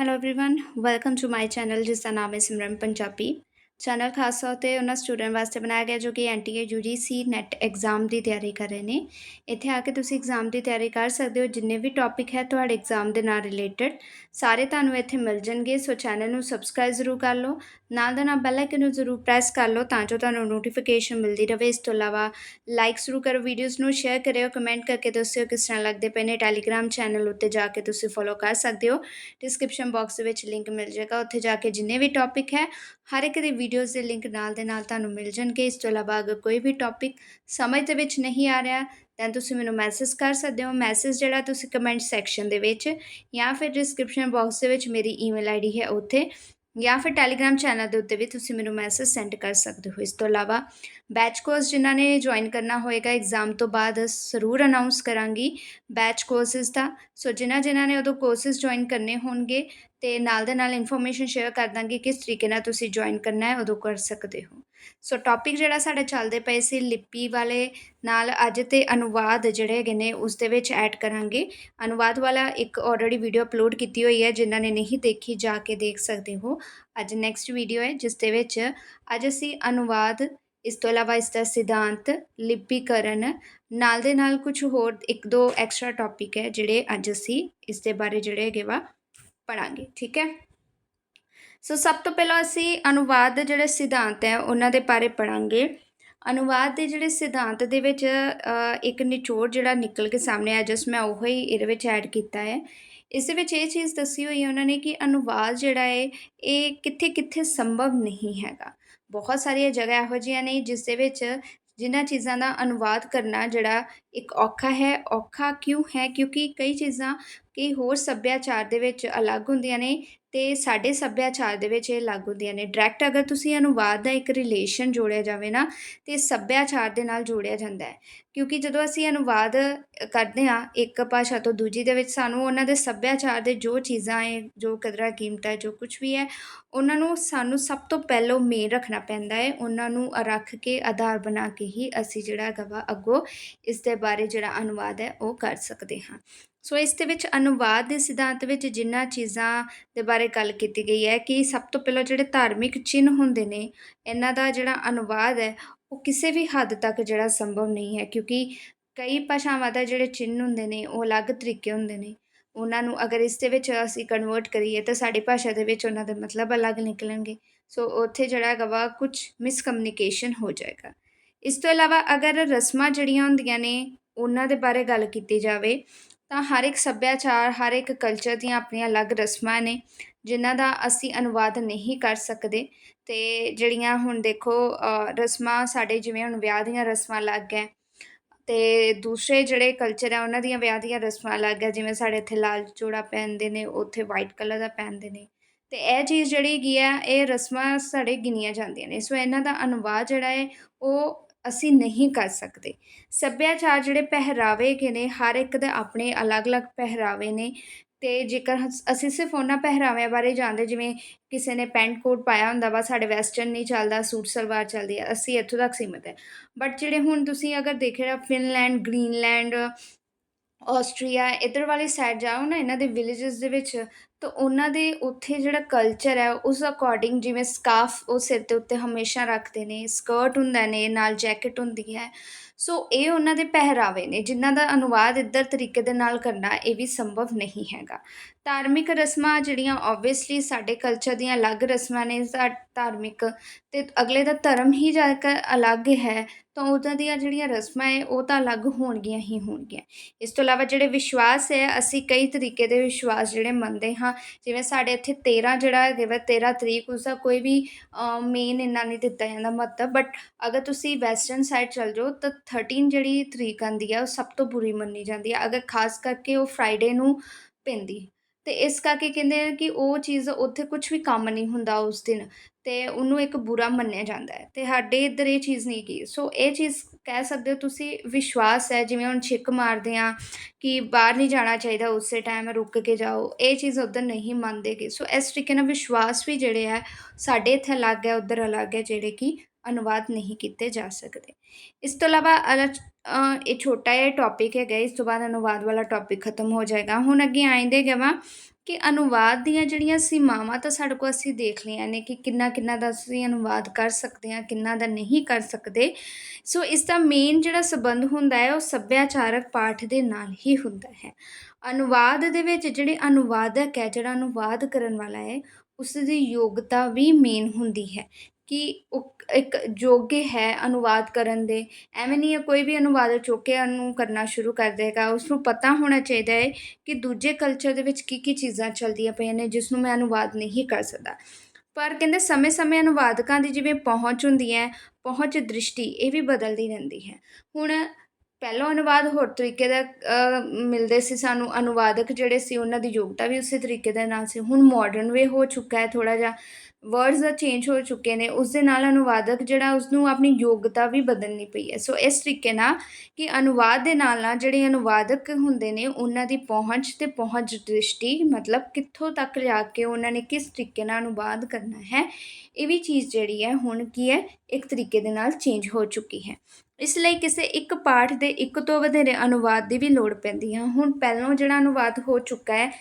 hello everyone welcome to my channel ਜਿਸ ਦਾ ਨਾਮ ਹੈ ਸਿਮਰਨ ਪੰਜਾਬੀ ਚੈਨਲ ਖਾਸ ਤੌਰ ਤੇ ਉਹਨਾਂ ਸਟੂਡੈਂਟ ਵਾਸਤੇ ਬਣਾਇਆ ਗਿਆ ਜੋ ਕਿ ਐਨਟੀਏ ਯੂਜੀਸੀ ਨੈਟ ਐਗਜ਼ਾਮ ਦੀ ਤਿਆਰੀ ਕਰ ਰਹੇ ਨੇ ਇੱਥੇ ਆ ਕੇ ਤੁਸੀਂ ਐਗਜ਼ਾਮ ਦੀ ਤਿਆਰੀ ਕਰ ਸਕਦੇ ਹੋ ਜਿੰਨੇ ਵੀ ਟੌਪਿਕ ਹੈ ਤੁਹਾਡੇ ਐਗਜ਼ਾਮ ਦੇ ਨਾਲ ਰਿਲੇਟਡ ਸਾਰੇ ਤੁਹਾਨੂੰ ਇੱਥੇ ਮਿਲ ਜਾਣਗੇ ਸੋ ਚੈਨਲ ਨੂੰ ਸਬਸਕ੍ਰਾਈਬ ਜ਼ਰੂਰ ਕਰ ਲਓ ਨਾਲ ਦਾ ਨਾਲ ਬੈਲ ਆਈਕਨ ਨੂੰ ਜ਼ਰੂਰ ਪ੍ਰੈਸ ਕਰ ਲਓ ਤਾਂ ਜੋ ਤੁਹਾਨੂੰ ਨੋਟੀਫਿਕੇਸ਼ਨ ਮਿਲਦੀ ਰਹੇ। ਇਸ ਤੋਂ ਇਲਾਵਾ ਲਾਈਕ ਜ਼ਰੂਰ ਕਰੋ ਵੀਡੀਓਜ਼ ਨੂੰ ਸ਼ੇਅਰ ਕਰਿਓ ਕਮੈਂਟ ਕਰਕੇ ਦੱਸਿਓ ਕਿਸ ਤਰ੍ਹਾਂ ਲੱਗਦੇ ਪਏ ਨੇ ਟੈਲੀਗ੍ਰਾਮ ਚੈਨਲ ਉੱਤੇ ਜਾ ਕੇ ਤੁਸੀਂ ਫੋਲੋ ਕਰ ਸਕਦੇ ਹੋ। ਡਿਸਕ੍ਰਿਪਸ਼ਨ ਬਾਕਸ ਦੇ ਵਿੱਚ ਲਿੰਕ ਮਿਲ ਜਾਏਗਾ, ਉੱਥੇ ਜਾ ਕੇ ਜਿੰਨੇ ਵੀ ਟੌਪਿਕ ਹੈ, ਹਰ ਇੱਕ ਦੇ ਵੀਡੀਓਜ਼ ਦੇ ਲਿੰਕ ਨਾਲ ਦੇ ਨਾਲ ਤੁਹਾਨੂੰ ਮਿਲ ਜਾਣਗੇ। ਇਸ ਤੋਂ ਇਲਾਵਾ ਅਗਰ ਕੋਈ ਵੀ ਟੌਪਿਕ ਸਮਝ ਦੇ ਵਿੱਚ ਨਹੀਂ ਆ ਰਿਹਾ ਤਾਂ ਤੁਸੀਂ ਮੈਨੂੰ ਮੈਸੇਜ ਕਰ ਸਕਦੇ ਹੋ। ਮੈਸੇਜ ਜਿਹੜਾ ਤੁਸੀਂ ਕਮੈਂਟ ਸੈਕਸ਼ਨ ਦੇ ਵਿੱਚ ਜਾਂ ਫਿਰ ਡਿਸਕ੍ਰਿਪਸ਼ਨ ਬਾਕਸ ਦੇ ਵਿੱਚ ਮੇਰੀ ਈਮੇਲ ਆਈਡੀ ਹੈ, ਉੱਥੇ ਜਾਂ ਫਿਰ ਟੈਲੀਗ੍ਰਾਮ ਚੈਨਲ ਦੇ ਉੱਤੇ ਵੀ ਤੁਸੀਂ ਮੈਨੂੰ ਮੈਸੇਜ ਸੈਂਡ ਕਰ ਸਕਦੇ ਹੋ। ਇਸ ਤੋਂ ਇਲਾਵਾ ਬੈਚ ਕੋਰਸ ਜਿਨ੍ਹਾਂ ਨੇ ਜੁਆਇਨ ਕਰਨਾ ਹੋਏਗਾ ਐਗਜ਼ਾਮ ਤੋਂ ਬਾਅਦ ਜ਼ਰੂਰ ਅਨਾਉਂਸ ਕਰਾਂਗੀ ਬੈਚ ਕੋਰਸਸ ਦਾ। ਸੋ ਜਿਨ੍ਹਾਂ ਜਿਨ੍ਹਾਂ ਨੇ ਉਦੋਂ ਕੋਰਸਸ ਜੁਆਇਨ ਕਰਨੇ ਹੋਣਗੇ ਤੇ ਨਾਲ ਦੇ ਨਾਲ ਇਨਫੋਰਮੇਸ਼ਨ ਸ਼ੇਅਰ ਕਰ ਦਾਂਗੀ ਕਿਸ ਤਰੀਕੇ ਨਾਲ ਤੁਸੀਂ ਜੁਆਇਨ ਕਰਨਾ ਹੈ, ਉਦੋਂ ਕਰ ਸਕਦੇ ਹੋ। ਸੋ ਟੌਪਿਕ ਜਿਹੜਾ ਸਾਡੇ ਚੱਲਦੇ ਪਏ ਸੀ ਲਿਪੀ ਵਾਲੇ ਨਾਲ ਅੱਜ ਤੇ ਅਨੁਵਾਦ ਜਿਹੜੇ ਹੈਗੇ ਨੇ ਉਸ ਦੇ ਵਿੱਚ ਐਡ ਕਰਾਂਗੇ। ਅਨੁਵਾਦ ਵਾਲਾ ਇੱਕ ਆਲਰੇਡੀ ਵੀਡੀਓ ਅਪਲੋਡ ਕੀਤੀ ਹੋਈ ਹੈ, ਜਿਨ੍ਹਾਂ ਨੇ ਨਹੀਂ ਦੇਖੀ, ਜਾ ਕੇ ਦੇਖ ਸਕਦੇ ਹੋ। ਅੱਜ ਨੈਕਸਟ ਵੀਡੀਓ ਹੈ, ਜਿਸ ਦੇ ਵਿੱਚ ਅੱਜ ਅਸੀਂ ਅਨੁਵਾਦ, ਇਸ ਤੋਂ ਇਲਾਵਾ ਇਸ ਦਾ ਸਿਧਾਂਤ, ਲਿਪੀਕਰਨ ਨਾਲ ਦੇ ਨਾਲ ਕੁਝ ਹੋਰ ਇੱਕ ਦੋ ਐਕਸਟਰਾ ਟੌਪਿਕ ਹੈ, ਜਿਹੜੇ ਅੱਜ ਅਸੀਂ ਇਸ ਦੇ ਬਾਰੇ ਜਿਹੜੇ ਹੈਗੇ ਵਾ ਪੜਾਂਗੇ ਠੀਕ ਹੈ? ਸੋ ਸਭ ਤੋਂ ਪਹਿਲਾਂ ਅਸੀਂ ਅਨੁਵਾਦ ਦੇ ਜਿਹੜੇ ਸਿਧਾਂਤ ਹੈ, ਉਹਨਾਂ ਦੇ ਬਾਰੇ ਪੜਾਂਗੇ ਅਨੁਵਾਦ ਦੇ ਜਿਹੜੇ ਸਿਧਾਂਤ ਦੇ ਵਿੱਚ ਇੱਕ ਨਿਚੋੜ ਜਿਹੜਾ ਨਿਕਲ ਕੇ ਸਾਹਮਣੇ ਆਇਆ, ਜਸ ਮੈਂ ਉਹ ਹੀ ਇਹਦੇ ਵਿੱਚ ਐਡ ਕੀਤਾ ਹੈ। ਇਸ ਦੇ ਵਿੱਚ ਇਹ ਚੀਜ਼ ਦੱਸੀ ਹੋਈ ਹੈ ਉਹਨਾਂ ਨੇ ਕਿ ਅਨੁਵਾਦ ਜਿਹੜਾ ਹੈ, ਇਹ ਕਿੱਥੇ ਕਿੱਥੇ ਸੰਭਵ ਨਹੀਂ ਹੈਗਾ। ਬਹੁਤ ਸਾਰੀਆਂ ਜਗ੍ਹਾ ਇਹੋ ਜਿਹੀਆਂ ਨੇ, ਜਿਸ ਦੇ ਵਿੱਚ ਜਿਨ੍ਹਾਂ ਚੀਜ਼ਾਂ ਦਾ ਅਨੁਵਾਦ ਕਰਨਾ ਜਿਹੜਾ ਇੱਕ ਔਖਾ ਹੈ, ਔਖਾ ਕਿਉਂ ਹੈ? ਕਿਉਂਕਿ ਕਈ ਚੀਜ਼ਾਂ, ਕਈ ਹੋਰ ਸੱਭਿਆਚਾਰ ਦੇ ਵਿੱਚ ਅਲੱਗ ਹੁੰਦੀਆਂ ਨੇ ਤੇ ਸਾਡੇ ਸੱਭਿਆਚਾਰ ਦੇ ਵਿੱਚ ਇਹ ਅਲੱਗ ਹੁੰਦੀਆਂ ਨੇ। ਡਾਇਰੈਕਟ ਅਗਰ ਤੁਸੀਂ ਅਨੁਵਾਦ ਦਾ ਇੱਕ ਰਿਲੇਸ਼ਨ ਜੋੜਿਆ ਜਾਵੇ ਨਾ, ਤੇ ਸੱਭਿਆਚਾਰ ਦੇ ਨਾਲ ਜੋੜਿਆ ਜਾਂਦਾ ਹੈ। ਕਿਉਂਕਿ ਜਦੋਂ ਅਸੀਂ ਅਨੁਵਾਦ ਕਰਦੇ ਹਾਂ, ਇੱਕ ਭਾਸ਼ਾ ਤੋਂ ਦੂਜੀ ਦੇ ਵਿੱਚ, ਸਾਨੂੰ ਉਹਨਾਂ ਦੇ ਸੱਭਿਆਚਾਰ ਦੇ ਜੋ ਚੀਜ਼ਾਂ ਹੈ, ਜੋ ਕਦਰਾਂ ਕੀਮਤਾਂ ਜੋ ਕੁਝ ਵੀ ਹੈ, ਉਹਨਾਂ ਨੂੰ ਸਾਨੂੰ ਸਭ ਤੋਂ ਪਹਿਲਾਂ ਮੇਨ ਰੱਖਣਾ ਪੈਂਦਾ ਹੈ। ਉਹਨਾਂ ਨੂੰ ਰੱਖ ਕੇ ਆਧਾਰ ਬਣਾ ਕੇ ਹੀ ਅਸੀਂ ਜਿਹੜਾ ਹੈਗਾ ਵਾ ਅੱਗੋਂ ਇਸ ਦੇ ਬਾਰੇ ਜਿਹੜਾ ਅਨੁਵਾਦ ਹੈ, ਉਹ ਕਰ ਸਕਦੇ ਹਾਂ। ਸੋ ਇਸ ਦੇ ਵਿੱਚ ਅਨੁਵਾਦ ਦੇ ਸਿਧਾਂਤ ਵਿੱਚ ਜਿਨ੍ਹਾਂ ਚੀਜ਼ਾਂ ਦੇ ਬਾਰੇ ਗੱਲ ਕੀਤੀ ਗਈ ਹੈ ਕਿ ਸਭ ਤੋਂ ਪਹਿਲਾਂ ਜਿਹੜੇ ਧਾਰਮਿਕ ਚਿੰਨ੍ਹ ਹੁੰਦੇ ਨੇ, ਇਹਨਾਂ ਦਾ ਜਿਹੜਾ ਅਨੁਵਾਦ ਹੈ, ਉਹ ਕਿਸੇ ਵੀ ਹੱਦ ਤੱਕ ਜਿਹੜਾ ਸੰਭਵ ਨਹੀਂ ਹੈ, ਕਿਉਂਕਿ ਕਈ ਭਾਸ਼ਾਵਾਂ ਦਾ ਜਿਹੜੇ ਚਿੰਨ੍ਹ ਹੁੰਦੇ ਨੇ, ਉਹ ਅਲੱਗ ਤਰੀਕੇ ਹੁੰਦੇ ਨੇ। ਉਹਨਾਂ ਨੂੰ ਅਗਰ ਇਸ ਦੇ ਵਿੱਚ ਅਸੀਂ ਕਨਵਰਟ ਕਰੀਏ ਤਾਂ ਸਾਡੀ ਭਾਸ਼ਾ ਦੇ ਵਿੱਚ ਉਹਨਾਂ ਦੇ ਮਤਲਬ ਅਲੱਗ ਨਿਕਲਣਗੇ। ਸੋ ਉੱਥੇ ਜਿਹੜਾ ਹੈਗਾ ਵਾ ਕੁਝ ਮਿਸਕਮਿਊਨੀਕੇਸ਼ਨ ਹੋ ਜਾਏਗਾ। ਇਸ ਤੋਂ ਇਲਾਵਾ ਅਗਰ ਰਸਮਾਂ ਜਿਹੜੀਆਂ ਹੁੰਦੀਆਂ ਨੇ, ਉਹਨਾਂ ਦੇ ਬਾਰੇ ਗੱਲ ਕੀਤੀ ਜਾਵੇ ਤਾਂ ਹਰ ਇੱਕ ਸੱਭਿਆਚਾਰ, ਹਰ ਇੱਕ ਕਲਚਰ ਦੀਆਂ ਆਪਣੀਆਂ ਅਲੱਗ ਰਸਮਾਂ ਨੇ, ਜਿਨ੍ਹਾਂ ਦਾ ਅਸੀਂ ਅਨੁਵਾਦ ਨਹੀਂ ਕਰ ਸਕਦੇ। ਅਤੇ ਜਿਹੜੀਆਂ ਹੁਣ ਦੇਖੋ ਰਸਮਾਂ ਸਾਡੇ ਜਿਵੇਂ ਹੁਣ ਵਿਆਹ ਦੀਆਂ ਰਸਮਾਂ ਅਲੱਗ ਹੈ ਅਤੇ ਦੂਸਰੇ ਜਿਹੜੇ ਕਲਚਰ ਆ, ਉਹਨਾਂ ਦੀਆਂ ਵਿਆਹ ਦੀਆਂ ਰਸਮਾਂ ਅਲੱਗ ਹੈ, ਜਿਵੇਂ ਸਾਡੇ ਇੱਥੇ ਲਾਲ ਚੂੜਾ ਪਹਿਨਦੇ ਨੇ, ਉੱਥੇ ਵਾਈਟ ਕਲਰ ਦਾ ਪਹਿਨਦੇ ਨੇ। ਤੇ ਇਹ ਚੀਜ਼ ਜਿਹੜੀ ਹੈਗੀ ਆ, ਇਹ ਰਸਮਾਂ ਸਾਡੇ ਗਿਣੀਆਂ ਜਾਂਦੀਆਂ ਨੇ। ਸੋ ਇਹਨਾਂ ਦਾ ਅਨੁਵਾਦ ਜਿਹੜਾ ਹੈ, ਉਹ ਅਸੀਂ ਨਹੀਂ ਕਰ ਸਕਦੇ। ਸੱਭਿਆਚਾਰ ਜਿਹੜੇ ਪਹਿਰਾਵੇ ਹੈਗੇ ਨੇ, ਹਰ ਇੱਕ ਦੇ ਆਪਣੇ ਅਲੱਗ-ਅਲੱਗ ਪਹਿਰਾਵੇ ਨੇ ਅਤੇ ਜੇਕਰ ਅਸੀਂ ਸਿਰਫ ਉਹਨਾਂ ਪਹਿਰਾਵਿਆਂ ਬਾਰੇ ਜਾਣਦੇ, ਜਿਵੇਂ ਕਿਸੇ ਨੇ ਪੈਂਟ ਕੋਟ ਪਾਇਆ ਹੁੰਦਾ ਵਾ, ਸਾਡੇ ਵੈਸਟਰਨ ਨਹੀਂ ਚੱਲਦਾ, ਸੂਟ ਸਲਵਾਰ ਚੱਲਦੀ ਹੈ ਅਸੀਂ ਇੱਥੋਂ ਤੱਕ ਸੀਮਤ ਹੈ। ਬਟ ਜਿਹੜੇ ਹੁਣ ਤੁਸੀਂ ਅਗਰ ਦੇਖਿਆ ਫਿਨਲੈਂਡ, ਗ੍ਰੀਨਲੈਂਡ ਆਸਟਰੀਆ, ਇੱਧਰ ਵਾਲੀ ਸਾਈਡ ਜਾਓ ਨਾ, ਇਹਨਾਂ ਦੇ ਵਿਲੇजेस ਦੇ ਵਿੱਚ, ਤਾਂ ਉਹਨਾਂ ਦੇ ਉੱਥੇ ਜਿਹੜਾ ਕਲਚਰ ਹੈ, ਉਸ ਅਕੋਰਡਿੰਗ ਜਿਵੇਂ ਸਕਾਫ ਉਹ ਸਿਰ ਦੇ ਉੱਤੇ ਹਮੇਸ਼ਾ ਰੱਖਦੇ ਨੇ ਸਕਰਟ ਹੁੰਦਾ ਨੇ, ਨਾਲ ਜੈਕਟ ਹੁੰਦੀ ਹੈ। ਸੋ ਇਹ ਉਹਨਾਂ ਦੇ ਪਹਿਰਾਵੇ ਨੇ, ਜਿਨ੍ਹਾਂ ਦਾ ਅਨੁਵਾਦ ਇੱਧਰ ਤਰੀਕੇ ਦੇ ਨਾਲ ਕਰਨਾ ਇਹ ਵੀ ਸੰਭਵ ਨਹੀਂ ਹੈਗਾ। ਧਾਰਮਿਕ ਰਸਮਾਂ ਜਿਹੜੀਆਂ ਆਬਵੀਅਸਲੀ ਸਾਡੇ ਕਲਚਰ ਦੀਆਂ ਅਲੱਗ ਰਸਮਾਂ ਨੇ ਧਾਰਮਿਕ, ਤੇ ਅਗਲੇ ਦਾ ਧਰਮ ਹੀ ਜਾ ਕੇ ਅਲੱਗ ਹੈ ਤਾਂ ਉਹਨਾਂ ਦੀਆਂ ਜਿਹੜੀਆਂ ਰਸਮਾਂ ਹੈ, ਉਹ ਤਾਂ ਅਲੱਗ ਹੋਣਗੀਆਂ ਹੀ ਹੋਣਗੀਆਂ। ਇਸ ਤੋਂ ਇਲਾਵਾ ਜਿਹੜੇ ਵਿਸ਼ਵਾਸ ਹੈ, ਅਸੀਂ ਕਈ ਤਰੀਕੇ ਦੇ ਵਿਸ਼ਵਾਸ ਜਿਹੜੇ ਮੰਨਦੇ ਹਾਂ। ਜਿਵੇਂ ਸਾਡੇ ਇੱਥੇ 13 ਜਿਹੜਾ ਹੈਗਾ ਵਾ 13 ਤਰੀਕ ਉਸ ਦਾ ਕੋਈ ਵੀ ਮੇਨ ਇੰਨਾ ਨਹੀਂ ਦਿੱਤਾ ਜਾਂਦਾ ਮਤਲਬ ਬਟ ਅਗਰ ਤੁਸੀਂ ਵੈਸਟਰਨ ਸਾਈਡ ਚਲ ਜਾਓ, ਤਾਂ 13 ਜਿਹੜੀ ਤਰੀਕ ਆਂਦੀ ਹੈ ਉਹ ਸਭ ਤੋਂ ਬੁਰੀ ਮੰਨੀ ਜਾਂਦੀ ਹੈ ਅਗਰ ਖਾਸ ਕਰਕੇ ਉਹ ਫਰਾਈਡੇ ਨੂੰ ਪੈਂਦੀ। ਤੇ ਇਸ ਕਰਕੇ ਕਹਿੰਦੇ ਆ ਕਿ ਉਹ ਚੀਜ਼ ਉੱਥੇ ਕੁਝ ਵੀ ਕੰਮ ਨਹੀਂ ਹੁੰਦਾ ਉਸ ਦਿਨ। ਅਤੇ ਉਹਨੂੰ ਇੱਕ ਬੁਰਾ ਮੰਨਿਆ ਜਾਂਦਾ ਹੈ। ਤੇ ਸਾਡੇ ਇੱਧਰ ਇਹ ਚੀਜ਼ ਨਹੀਂ ਕੀ ਸੋ ਇਹ ਚੀਜ਼ ਕਹਿ ਸਕਦੇ ਹੋ ਤੁਸੀਂ ਵਿਸ਼ਵਾਸ ਹੈ, ਜਿਵੇਂ ਹੁਣ ਛਿੱਕ ਮਾਰਦੇ ਹਾਂ ਕਿ ਬਾਹਰ ਨਹੀਂ ਜਾਣਾ ਚਾਹੀਦਾ, ਉਸੇ ਟਾਈਮ ਰੁਕ ਕੇ ਜਾਓ। ਇਹ ਚੀਜ਼ ਉੱਧਰ ਨਹੀਂ ਮੰਨਦੇ ਮੰਨਦੇਗੇ ਸੋ ਇਸ ਤਰੀਕੇ ਨਾਲ ਵਿਸ਼ਵਾਸ ਵੀ ਜਿਹੜੇ ਹੈ, ਸਾਡੇ ਇੱਥੇ ਅਲੱਗ ਹੈ, ਉੱਧਰ ਅਲੱਗ ਹੈ, ਜਿਹੜੇ ਕਿ ਅਨੁਵਾਦ ਨਹੀਂ ਕੀਤੇ ਜਾ ਸਕਦੇ। ਇਸ ਤੋਂ ਇਲਾਵਾ ਇਹ ਛੋਟਾ ਜਿਹਾ ਟੌਪਿਕ ਹੈਗਾ, ਇਸ ਤੋਂ ਬਾਅਦ ਅਨੁਵਾਦ ਵਾਲਾ ਟੌਪਿਕ ਖਤਮ ਹੋ ਜਾਏਗਾ। ਹੁਣ ਅੱਗੇ ਆਇੰਦੇ ਗਵਾ ਕਿ ਅਨੁਵਾਦ ਦੀਆਂ ਜਿਹੜੀਆਂ ਸੀਮਾਵਾਂ ਤਾਂ ਸਾਡੇ ਕੋਲ ਅਸੀਂ ਦੇਖ ਲਈਆਂ ਨੇ ਕਿ ਕਿੰਨਾ ਕਿੰਨਾ ਦਾ ਅਸੀਂ ਅਨੁਵਾਦ ਕਰ ਸਕਦੇ ਹਾਂ, ਕਿੰਨਾ ਦਾ ਨਹੀਂ ਕਰ ਸਕਦੇ। ਸੋ ਇਸ ਦਾ ਮੇਨ ਜਿਹੜਾ ਸੰਬੰਧ ਹੁੰਦਾ ਹੈ, ਉਹ ਸੱਭਿਆਚਾਰਕ ਪਾਠ ਦੇ ਨਾਲ ਹੀ ਹੁੰਦਾ ਹੈ। ਅਨੁਵਾਦ ਦੇ ਵਿੱਚ ਜਿਹੜੇ ਅਨੁਵਾਦਕ ਹੈ, ਜਿਹੜਾ ਅਨੁਵਾਦ ਕਰਨ ਵਾਲਾ ਹੈ, ਉਸ ਦੀ ਯੋਗਤਾ ਵੀ ਮੇਨ ਹੁੰਦੀ ਹੈ। ਕਿ ਉਹ ਇੱਕ ਯੋਗ ਹੈ ਅਨੁਵਾਦ ਕਰਨ ਦੇ। ਐਵੇਂ ਨਹੀਂ ਹੈ, ਕੋਈ ਵੀ ਅਨੁਵਾਦਕ ਚੁੱਕ ਕੇ ਉਹਨੂੰ ਕਰਨਾ ਸ਼ੁਰੂ ਕਰ ਦੇਗਾ। ਉਸ ਨੂੰ ਪਤਾ ਹੋਣਾ ਚਾਹੀਦਾ ਹੈ ਕਿ ਦੂਜੇ ਕਲਚਰ ਦੇ ਵਿੱਚ ਕੀ ਕੀ ਚੀਜ਼ਾਂ ਚੱਲਦੀਆਂ ਪਈਆਂ ਨੇ ਜਿਸ ਨੂੰ ਮੈਂ ਅਨੁਵਾਦ ਨਹੀਂ ਕਰ ਸਕਦਾ। ਪਰ ਕਹਿੰਦੇ ਸਮੇਂ-ਸਮੇਂ ਅਨੁਵਾਦਕਾਂ ਦੀ ਜਿਵੇਂ ਪਹੁੰਚ ਹੁੰਦੀ ਹੈ, ਪਹੁੰਚ ਦ੍ਰਿਸ਼ਟੀ ਇਹ ਵੀ ਬਦਲਦੀ ਰਹਿੰਦੀ ਹੈ। ਹੁਣ ਪਹਿਲਾਂ ਅਨੁਵਾਦ ਹੋਰ ਤਰੀਕੇ ਦਾ ਮਿਲਦੇ ਸੀ ਸਾਨੂੰ। ਅਨੁਵਾਦਕ ਜਿਹੜੇ ਸੀ, ਉਹਨਾਂ ਦੀ ਯੋਗਤਾ ਵੀ ਉਸੇ ਤਰੀਕੇ ਦੇ ਨਾਲ ਸੀ। ਹੁਣ ਮਾਡਰਨ ਵੇ ਹੋ ਚੁੱਕਾ ਹੈ ਥੋੜਾ ਜਿਹਾ। ਵਰਡਸ ਦਾ ਚੇਂਜ ਹੋ ਚੁੱਕੇ ਨੇ ਉਸ ਦੇ ਨਾਲ ਅਨੁਵਾਦਕ ਜਿਹੜਾ ਉਸਨੂੰ ਆਪਣੀ ਯੋਗਤਾ ਵੀ ਬਦਲਣੀ ਪਈ ਹੈ। ਸੋ ਇਸ ਤਰੀਕੇ ਨਾਲ ਕਿ ਅਨੁਵਾਦ ਦੇ ਨਾਲ ਨਾਲ ਜਿਹੜੇ ਅਨੁਵਾਦਕ ਹੁੰਦੇ ਨੇ, ਉਹਨਾਂ ਦੀ ਪਹੁੰਚ ਤੇ ਪਹੁੰਚ ਦ੍ਰਿਸ਼ਟੀ ਮਤਲਬ ਕਿੱਥੋਂ ਤੱਕ ਜਾ ਕੇ ਉਹਨਾਂ ਨੇ ਕਿਸ ਤਰੀਕੇ ਨਾਲ ਅਨੁਵਾਦ ਕਰਨਾ ਹੈ, ਇਹ ਵੀ ਚੀਜ਼ ਜਿਹੜੀ ਹੈ ਹੁਣ ਕੀ ਹੈ, ਇੱਕ ਤਰੀਕੇ ਦੇ ਨਾਲ ਚੇਂਜ ਹੋ ਚੁੱਕੀ ਹੈ। ਇਸ ਲਈ ਕਿਸੇ ਇੱਕ ਪਾਠ ਦੇ ਇੱਕ ਤੋਂ ਵਧੇਰੇ ਅਨੁਵਾਦ ਦੀ ਵੀ ਲੋੜ ਪੈਂਦੀ ਹੈ। ਹੁਣ ਪਹਿਲਾਂ ਜਿਹੜਾ ਅਨੁਵਾਦ ਹੋ ਚੁੱਕਾ ਹੈ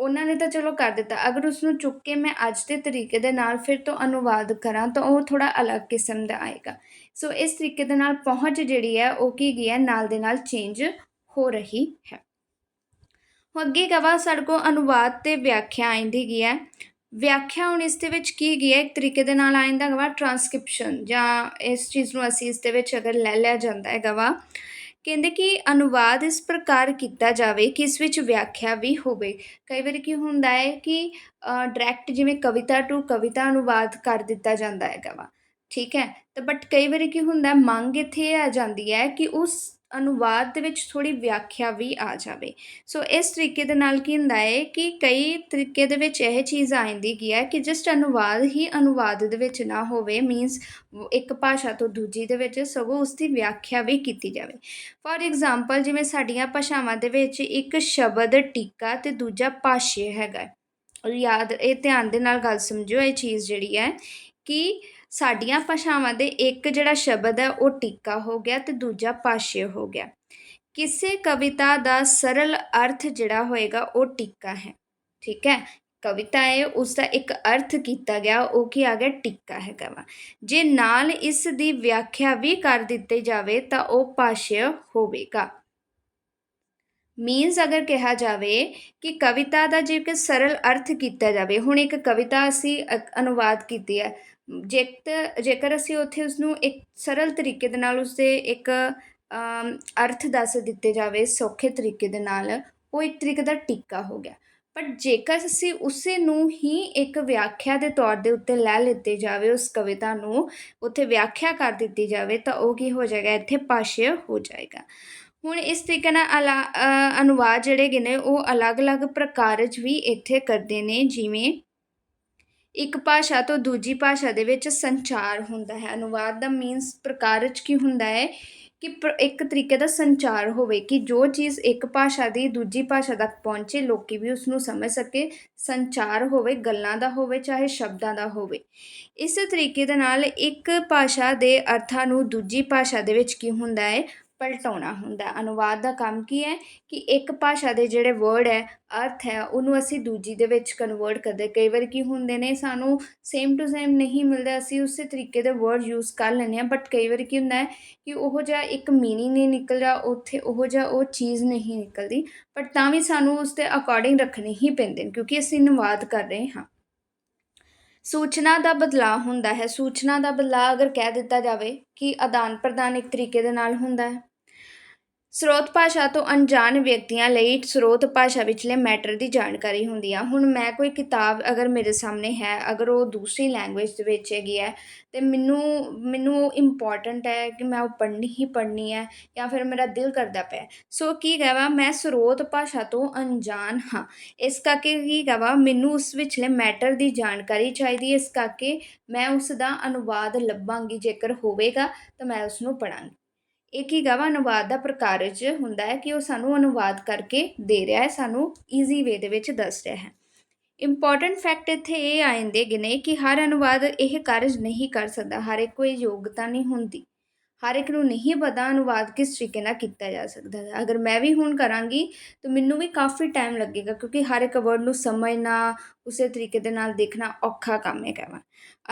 ਉਹਨਾਂ ਨੇ ਤਾਂ ਚਲੋ ਕਰ ਦਿੱਤਾ। ਅਗਰ ਉਸਨੂੰ ਚੁੱਕ ਕੇ ਮੈਂ ਅੱਜ ਦੇ ਤਰੀਕੇ ਦੇ ਨਾਲ ਫਿਰ ਤੋਂ ਅਨੁਵਾਦ ਕਰਾਂ ਤਾਂ ਉਹ ਥੋੜਾ ਅਲੱਗ ਕਿਸਮ ਦਾ ਆਏਗਾ। ਸੋ ਇਸ ਤਰੀਕੇ ਦੇ ਨਾਲ ਪਹੁੰਚ ਜਿਹੜੀ ਹੈ ਉਹ ਕੀ ਗਈ ਹੈ, ਨਾਲ ਦੇ ਨਾਲ ਚੇਂਜ ਹੋ ਰਹੀ ਹੈ। ਅੱਗੇ ਕਵਾ ਸਾਡੇ ਕੋਲ ਅਨੁਵਾਦ ਤੇ ਵਿਆਖਿਆ ਆਂਦੀ ਗਈ ਹੈ। ਵਿਆਖਿਆ ਹੁਣ ਇਸ ਦੇ ਵਿੱਚ ਕੀ ਗਈ ਹੈ? ਇੱਕ ਤਰੀਕੇ ਦੇ ਨਾਲ ਆਇੰਦਾ ਗਵਾ ਟਰਾਂਸਕ੍ਰਿਪਸ਼ਨ ਜਾਂ ਇਸ ਚੀਜ਼ ਨੂੰ ਅਸੀਂ ਇਸ ਦੇ ਵਿੱਚ ਅਗਰ ਲੈ ਲਿਆ ਜਾਂਦਾ ਹੈ ਗਵਾ ਕਹਿੰਦੇ ਕਿ ਅਨੁਵਾਦ ਇਸ ਪ੍ਰਕਾਰ ਕੀਤਾ ਜਾਵੇ ਕਿ ਇਸ ਵਿੱਚ ਵਿਆਖਿਆ ਵੀ ਹੋਵੇ। ਕਈ ਵਾਰੀ ਕੀ ਹੁੰਦਾ ਹੈ ਕਿ ਡਾਇਰੈਕਟ ਜਿਵੇਂ ਕਵਿਤਾ ਟੂ ਕਵਿਤਾ ਅਨੁਵਾਦ ਕਰ ਦਿੱਤਾ ਜਾਂਦਾ ਹੈਗਾ ਵਾ। ਠੀਕ ਹੈ? ਤਾਂ ਬਟ ਕਈ ਵਾਰੀ ਕੀ ਹੁੰਦਾ ਮੰਗ ਇੱਥੇ ਆ ਜਾਂਦੀ ਹੈ ਕਿ ਉਸ ਅਨੁਵਾਦ ਦੇ ਵਿੱਚ ਥੋੜੀ ਵਿਆਖਿਆ ਵੀ ਆ ਜਾਵੇ। ਸੋ ਇਸ ਤਰੀਕੇ ਦੇ ਨਾਲ ਕੀ ਹੁੰਦਾ ਹੈ ਕਿ ਕਈ ਤਰੀਕੇ ਦੇ ਵਿੱਚ ਇਹ ਚੀਜ਼ ਆ ਜਾਂਦੀ ਕੀ ਹੈ ਕਿ ਜਸਟ ਅਨੁਵਾਦ ਹੀ ਅਨੁਵਾਦ ਦੇ ਵਿੱਚ ਨਾ ਹੋਵੇ ਮੀਨਸ ਇੱਕ ਭਾਸ਼ਾ ਤੋਂ ਦੂਜੀ ਦੇ ਵਿੱਚ ਸਗੋਂ ਉਸ ਦੀ ਵਿਆਖਿਆ ਵੀ ਕੀਤੀ ਜਾਵੇ। ਫੋਰ ਐਗਜ਼ਾਮਪਲ ਜਿਵੇਂ ਸਾਡੀਆਂ ਭਾਸ਼ਾਵਾਂ ਦੇ ਵਿੱਚ ਇੱਕ ਸ਼ਬਦ ਟੀਕਾ ਤੇ ਦੂਜਾ ਭਾਸ਼ੇ ਹੈਗਾ। ਯਾਦ, ਇਹ ਧਿਆਨ ਦੇ ਨਾਲ ਗੱਲ ਸਮਝਿਓ ਇਹ ਚੀਜ਼ ਜਿਹੜੀ ਹੈ ਕਿ ਸਾਡੀਆਂ ਭਾਸ਼ਾਵਾਂ ਦੇ ਇੱਕ ਜਿਹੜਾ ਸ਼ਬਦ ਹੈ, ਉਹ ਟੀਕਾ ਹੋ ਗਿਆ ਤੇ ਦੂਜਾ ਭਾਸ਼ੇ ਹੋ ਗਿਆ। ਕਿਸੇ ਕਵਿਤਾ ਦਾ ਸਰਲ ਅਰਥ ਜਿਹੜਾ ਹੋਏਗਾ, ਉਹ ਟੀਕਾ ਹੈ। ਠੀਕ ਹੈ? ਕਵਿਤਾ ਹੈ ਉਸ ਦਾ ਇੱਕ ਅਰਥ ਕੀਤਾ ਗਿਆ, ਉਹ ਕੀ ਆ ਗਿਆ? ਟਿੱਕਾ ਹੈਗਾ ਵਾ। ਜੇ ਨਾਲ ਇਸ ਦੀ ਵਿਆਖਿਆ ਵੀ ਕਰ ਦਿੱਤੀ ਜਾਵੇ, ਤਾਂ ਉਹ ਭਾਸ਼ਾ ਹੋਵੇਗਾ। ਮੀਨਸ ਅਗਰ ਕਿਹਾ ਜਾਵੇ ਕਿ ਕਵਿਤਾ ਦਾ ਜੇ ਕਿ ਸਰਲ ਅਰਥ ਕੀਤਾ ਜਾਵੇ, ਹੁਣ ਇੱਕ ਕਵਿਤਾ ਅਸੀਂ ਅਨੁਵਾਦ ਕੀਤੀ ਹੈ ਜੇਕਰ ਜੇਕਰ ਅਸੀਂ ਉੱਥੇ ਉਸਨੂੰ ਇੱਕ ਸਰਲ ਤਰੀਕੇ ਦੇ ਨਾਲ ਉਸਦੇ ਇੱਕ ਅਰਥ ਦੱਸ ਦਿੱਤੇ ਜਾਵੇ ਸੌਖੇ ਤਰੀਕੇ ਦੇ ਨਾਲ, ਉਹ ਇੱਕ ਤਰੀਕੇ ਦਾ ਟੀਕਾ ਹੋ ਗਿਆ। ਪਰ ਜੇਕਰ ਅਸੀਂ ਉਸੇ ਨੂੰ ਹੀ ਇੱਕ ਵਿਆਖਿਆ ਦੇ ਤੌਰ ਦੇ ਉੱਤੇ ਲੈ ਲਿੱਤੇ ਜਾਵੇ, ਉਸ ਕਵਿਤਾ ਨੂੰ ਉੱਥੇ ਵਿਆਖਿਆ ਕਰ ਦਿੱਤੀ ਜਾਵੇ, ਤਾਂ ਉਹ ਕੀ ਹੋ ਜਾਏਗਾ? ਇੱਥੇ ਭਾਸ਼ਾ ਹੋ ਜਾਏਗਾ। ਹੁਣ ਇਸ ਤਰੀਕੇ ਨਾਲ ਅਨੁਵਾਦ ਜਿਹੜੇ ਨੇ ਉਹ ਅਲੱਗ-ਅਲੱਗ ਪ੍ਰਕਾਰ 'ਚ ਵੀ ਇੱਥੇ ਕਰਦੇ ਨੇ, ਜਿਵੇਂ ਇੱਕ ਭਾਸ਼ਾ ਤੋਂ ਦੂਜੀ ਭਾਸ਼ਾ ਦੇ ਵਿੱਚ ਸੰਚਾਰ ਹੁੰਦਾ ਹੈ। ਅਨੁਵਾਦ ਦਾ ਮੀਨਸ ਪ੍ਰਕਾਰ 'ਚ ਕੀ ਹੁੰਦਾ ਹੈ ਕਿ ਪ੍ਰ ਇੱਕ ਤਰੀਕੇ ਦਾ ਸੰਚਾਰ ਹੋਵੇ ਕਿ ਜੋ ਚੀਜ਼ ਇੱਕ ਭਾਸ਼ਾ ਦੀ ਦੂਜੀ ਭਾਸ਼ਾ ਤੱਕ ਪਹੁੰਚੇ, ਲੋਕ ਵੀ ਉਸਨੂੰ ਸਮਝ ਸਕੇ। ਸੰਚਾਰ ਹੋਵੇ, ਗੱਲਾਂ ਦਾ ਹੋਵੇ, ਚਾਹੇ ਸ਼ਬਦਾਂ ਦਾ ਹੋਵੇ। ਇਸੇ ਤਰੀਕੇ ਦੇ ਨਾਲ ਇੱਕ ਭਾਸ਼ਾ ਦੇ ਅਰਥਾਂ ਨੂੰ ਦੂਜੀ ਭਾਸ਼ਾ ਦੇ ਵਿੱਚ ਕੀ ਹੁੰਦਾ ਹੈ? ਪਲਟਾਉਣਾ ਹੁੰਦਾ ਅਨੁਵਾਦ ਦਾ ਕੰਮ ਕੀ ਹੈ ਕਿ ਇੱਕ ਭਾਸ਼ਾ ਦੇ ਜਿਹੜੇ ਵਰਡ ਹੈ, ਅਰਥ ਹੈ, ਉਹਨੂੰ ਅਸੀਂ ਦੂਜੀ ਦੇ ਵਿੱਚ ਕਨਵਰਟ ਕਰਦੇ ਕਈ ਵਾਰ ਕੀ ਹੁੰਦੇ ਨੇ, ਸਾਨੂੰ ਸੇਮ ਟੂ ਸੇਮ ਨਹੀਂ ਮਿਲਦਾ, ਅਸੀਂ ਉਸੇ ਤਰੀਕੇ ਦੇ ਵਰਡ ਯੂਜ਼ ਕਰ ਲੈਂਦੇ ਆ ਬਟ ਕਈ ਵਾਰ ਕੀ ਹੁੰਦਾ ਹੈ ਕਿ ਉਹ ਜਿਹਾ ਇੱਕ ਮੀਨਿੰਗ ਨਹੀਂ ਨਿਕਲਦਾ, ਉੱਥੇ ਉਹ ਜਿਹਾ ਉਹ ਚੀਜ਼ ਨਹੀਂ ਨਿਕਲਦੀ। ਬਟ ਤਾਂ ਵੀ ਸਾਨੂੰ ਉਸ ਦੇ ਅਕੋਰਡਿੰਗ ਰੱਖਣੇ ਹੀ ਪੈਂਦੇ ਨੇ, ਕਿਉਂਕਿ ਅਸੀਂ ਅਨੁਵਾਦ ਕਰ ਰਹੇ ਹਾਂ। ਸੂਚਨਾ ਦਾ ਬਦਲਾਅ ਹੁੰਦਾ ਹੈ। ਸੂਚਨਾ ਦਾ ਬਦਲਾਅ ਅਗਰ ਕਹਿ ਦਿੱਤਾ ਜਾਵੇ ਕਿ ਆਦਾਨ ਪ੍ਰਦਾਨ ਇੱਕ ਤਰੀਕੇ ਦੇ ਨਾਲ ਹੁੰਦਾ ਹੈ। ਸਰੋਤ ਭਾਸ਼ਾ ਤੋਂ ਅਣਜਾਣ ਵਿਅਕਤੀਆਂ ਲਈ ਸਰੋਤ ਭਾਸ਼ਾ ਵਿਚਲੇ ਮੈਟਰ ਦੀ ਜਾਣਕਾਰੀ ਹੁੰਦੀ ਆ ਹੁਣ ਮੈਂ ਕੋਈ ਕਿਤਾਬ ਅਗਰ ਮੇਰੇ ਸਾਹਮਣੇ ਹੈ, ਅਗਰ ਉਹ ਦੂਸਰੀ ਲੈਂਗੁਏਜ ਦੇ ਵਿੱਚ ਹੈਗੀ ਹੈ, ਤੇ ਮੈਨੂੰ ਮੈਨੂੰ ਉਹ ਇੰਪੋਰਟੈਂਟ ਹੈ ਕਿ ਮੈਂ ਉਹ ਪੜ੍ਹਨੀ ਹੀ ਪੜ੍ਹਨੀ ਹੈ ਜਾਂ ਫਿਰ ਮੇਰਾ ਦਿਲ ਕਰਦਾ ਪਿਆ ਸੋ ਕੀ ਕਹਵਾ ਮੈਂ ਸਰੋਤ ਭਾਸ਼ਾ ਤੋਂ ਅਣਜਾਣ ਹਾਂ। ਇਸ ਕਰਕੇ ਕੀ ਕਹਵਾ ਮੈਨੂੰ ਉਸ ਵਿਚਲੇ ਮੈਟਰ ਦੀ ਜਾਣਕਾਰੀ ਚਾਹੀਦੀ ਇਸ ਕਰਕੇ ਮੈਂ ਉਸ ਦਾ ਅਨੁਵਾਦ ਲੱਭਾਂਗੀ ਜੇਕਰ ਹੋਵੇਗਾ, ਤਾਂ ਮੈਂ ਉਸ ਨੂੰ ਪੜਾਂਗੀ ਇੱਕ ਹੀ ਗਵਾ ਅਨੁਵਾਦ ਦਾ ਪ੍ਰਕਾਰਜ ਹੁੰਦਾ ਹੈ ਕਿ ਉਹ ਸਾਨੂੰ ਅਨੁਵਾਦ ਕਰਕੇ ਦੇ ਰਿਹਾ ਹੈ, ਸਾਨੂੰ ਈਜ਼ੀ ਵੇ ਦੇ ਵਿੱਚ ਦੱਸ ਰਿਹਾ ਹੈ। ਇੰਪੋਰਟੈਂਟ ਫੈਕਟ ਇੱਥੇ ਇਹ ਆਉਂਦੇ ਗਿਨੇ ਕਿ ਹਰ ਅਨੁਵਾਦ ਇਹ ਕਾਰਜ ਨਹੀਂ ਕਰ ਸਕਦਾ, ਹਰ ਇੱਕ ਕੋਈ ਯੋਗਤਾ ਨਹੀਂ ਹੁੰਦੀ। ਹਰ ਇੱਕ ਨੂੰ ਨਹੀਂ ਪਤਾ ਅਨੁਵਾਦ ਕਿਸ ਤਰੀਕੇ ਨਾਲ ਕੀਤਾ ਜਾ ਸਕਦਾ ਹੈ। ਅਗਰ ਮੈਂ ਵੀ ਹੁਣ ਕਰਾਂਗੀ, ਤਾਂ ਮੈਨੂੰ ਵੀ ਕਾਫੀ ਟਾਈਮ ਲੱਗੇਗਾ, ਕਿਉਂਕਿ ਹਰ ਇੱਕ ਵਰਡ ਨੂੰ ਸਮਝਣਾ, ਉਸੇ ਤਰੀਕੇ ਦੇ ਨਾਲ ਦੇਖਣਾ ਔਖਾ ਕੰਮ ਹੈਗਾ ਵਾ।